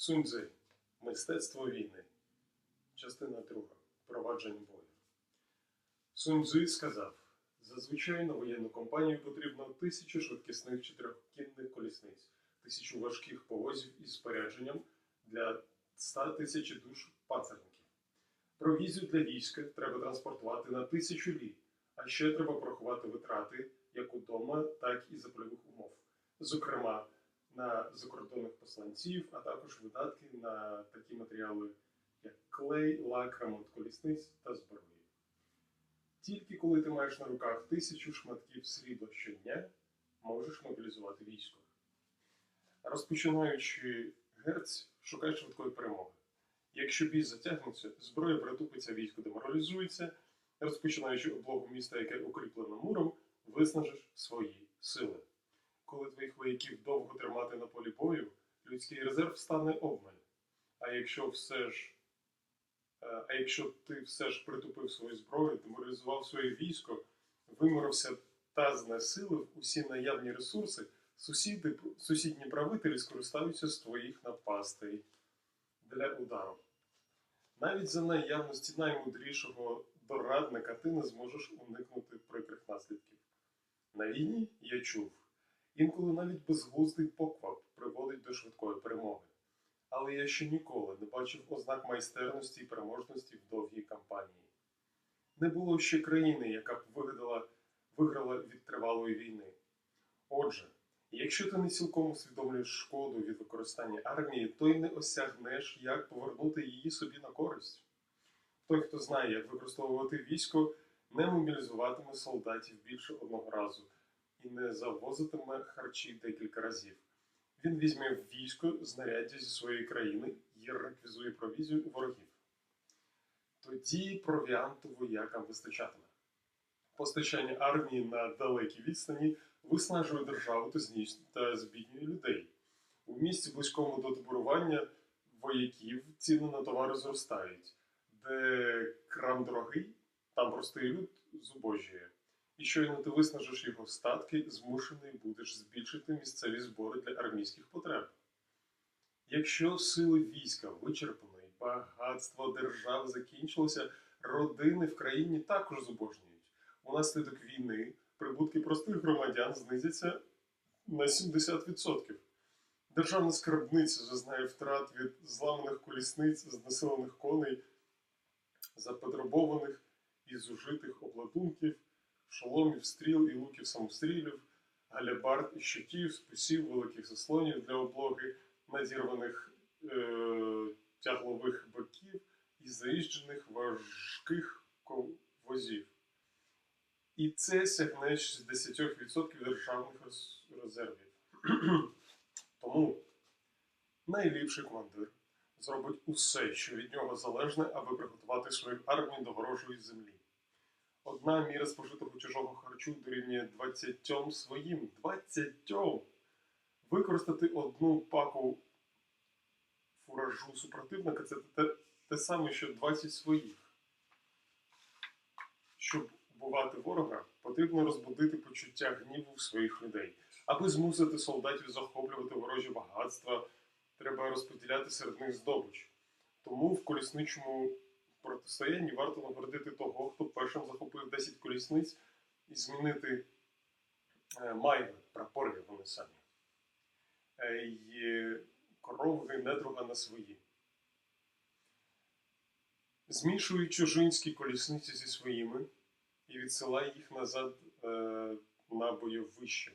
Сунь-Цзи. Мистецтво війни. Частина друга. Провадження бою. Сунь-Цзи сказав: зазвичай на воєнну кампанію потрібно тисячу швидкісних чотирьохкінних колісниць, тисячу важких повозів із спорядженням для 100 тисяч душ панцерників. Провізію для війська треба транспортувати на тисячу лі, а ще треба порахувати витрати як удома, так і за польових умов. Зокрема, закордонних посланців, а також видатки на такі матеріали, як клей, лак, ремонт колісниць та зброї. Тільки коли ти маєш на руках тисячу шматків срібла щодня, можеш мобілізувати військо. Розпочинаючи герць, шукай швидкої перемоги. Якщо бій затягнеться, зброя притупиться, військо деморалізується, розпочинаючи облогу міста, яке укріплено муром, виснажиш свої сили. Коли твоїх вояків довго тримати на полі бою, людський резерв стане обмаль. А якщо все ж Е, А якщо ти все ж притупив свою зброю, деморалізував своє військо, виморився та знесилив усі наявні ресурси, сусіди, сусідні правителі скористаються з твоїх напастей для удару. Навіть за наявності наймудрішого дорадника ти не зможеш уникнути прикрих наслідків. На війні я чув, інколи навіть безглуздий поквап приводить до швидкої перемоги але я ще ніколи не бачив ознак майстерності і переможності в довгій кампанії. Не було ще країни, яка б вигадала, виграла від тривалої війни. Отже, якщо ти не цілком усвідомлюєш шкоду від використання армії, то й не осягнеш, як повернути її собі на користь. Той, хто знає, як використовувати військо, не мобілізуватиме солдатів більше одного разу і не завозитиме харчі декілька разів. Він візьме військо знаряддя зі своєї країни і реквізує провізію у ворогів. Тоді провіанту воякам вистачатиме. Постачання армії на далекій відстані виснажує державу та зніс- та збіднює людей. У місці близькому до таборування вояків ціни на товари зростають, де крам дорогий, там простий люд зубожує. І щойно ти виснажиш його статки, змушений будеш збільшити місцеві збори для армійських потреб. Якщо сили війська вичерпано і багатство держави закінчилося, родини в країні також зубожнюють. Унаслідок війни прибутки простих громадян знизяться на 70%. Державна скарбниця зазнає втрат від зламаних колісниць, знесилених коней, запотребованих і зужитих обладунків шоломів, стріл і луків самострілів, галябард і щитів, списів, великих заслонів для облоги, надірваних е- тяглових боків і заїжджених важких возів. І це сягне 60% державних резервів. Тому найліпший командир зробить усе, що від нього залежне, аби приготувати свою армію до ворожої землі. Одна міра спожитого чужого харчу дорівнює 20 своїм. 20! Використати одну паку фуражу супротивника це те, те саме, що 20 своїх. Щоб бувати ворога, потрібно розбудити почуття гніву в своїх людей. Аби змусити солдатів захоплювати ворожі багатства, треба розподіляти серед них здобич. Тому в колісничому протистоянні варто нагородити того, хто першим захопив 10 колісниць і змінити е, майна, прапори вони самі. Е, І коровги недруга на свої. Змішуй чужинські колісниці зі своїми і відсилай їх назад е, на бойовище.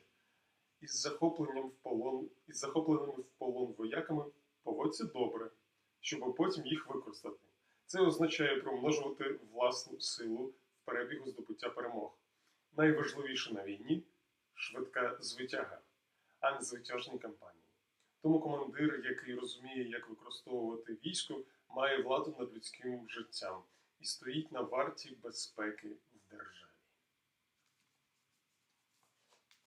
Із захопленням в полон, із захопленими в полон вояками поводься добре, щоб потім їх використати. Це означає примножувати власну силу в перебігу здобуття перемог. Найважливіше на війні швидка звитяга, а не звитяжні кампанії. Тому командир, який розуміє, як використовувати військо, має владу над людським життям і стоїть на варті безпеки в державі.